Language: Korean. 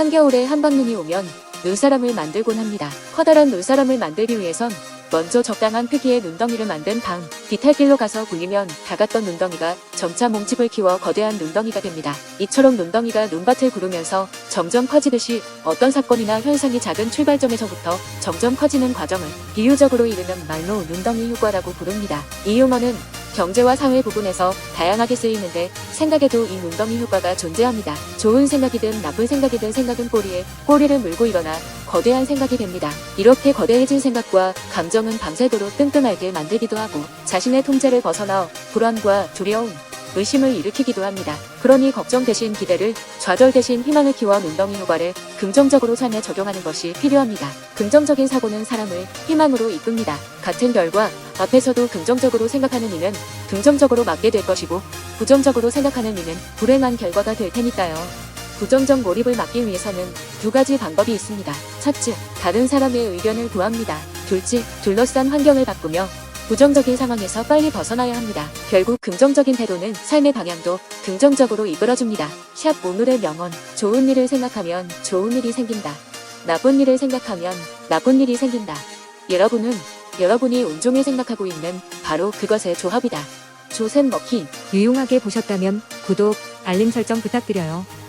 한겨울에 한방눈이 오면 눈사람을 만들곤 합니다. 커다란 눈사람을 만들기 위해선 먼저 적당한 크기의 눈덩이를 만든 다음 비탈길로 가서 굴리면 작았던 눈덩이가 점차 몸집을 키워 거대한 눈덩이가 됩니다. 이처럼 눈덩이가 눈밭을 구르면서 점점 커지듯이 어떤 사건이나 현상이 작은 출발점에서부터 점점 커지는 과정을 비유적으로 이르는 말로 눈덩이 효과라고 부릅니다. 이 용어는 경제와 사회 부분에서 다양하게 쓰이는데 생각에도 이 눈덩이 효과가 존재합니다. 좋은 생각이든 나쁜 생각이든 생각은 꼬리에 꼬리를 물고 일어나 거대한 생각이 됩니다. 이렇게 거대해진 생각과 감정은 밤새도록 앓게 만들기도 하고 자신의 통제를 벗어나 불안과 두려움, 의심을 일으키기도 합니다. 그러니 걱정 대신 기대를, 좌절 대신 희망을 키워 눈덩이 효과를 긍정적으로 삶에 적용하는 것이 필요합니다. 긍정적인 사고는 사람을 희망으로 이끕니다. 같은 결과 앞에서도 긍정적으로 생각하는 이는 긍정적으로 맞게 될 것이고 부정적으로 생각하는 이는 불행한 결과가 될 테니까요. 부정적 몰입을 막기 위해서는 두 가지 방법이 있습니다. 첫째, 다른 사람의 의견을 구합니다. 둘째, 둘러싼 환경을 바꾸며 부정적인 상황에서 빨리 벗어나야 합니다. 결국 긍정적인 태도는 삶의 방향도 긍정적으로 이끌어줍니다. 샵 오늘의 명언. 좋은 일을 생각하면 좋은 일이 생긴다. 나쁜 일을 생각하면 나쁜 일이 생긴다. 여러분은 여러분이 온종일 생각하고 있는 바로 그것의 조합이다. 조셉 머키 유용하게 보셨다면 구독, 알림 설정 부탁드려요.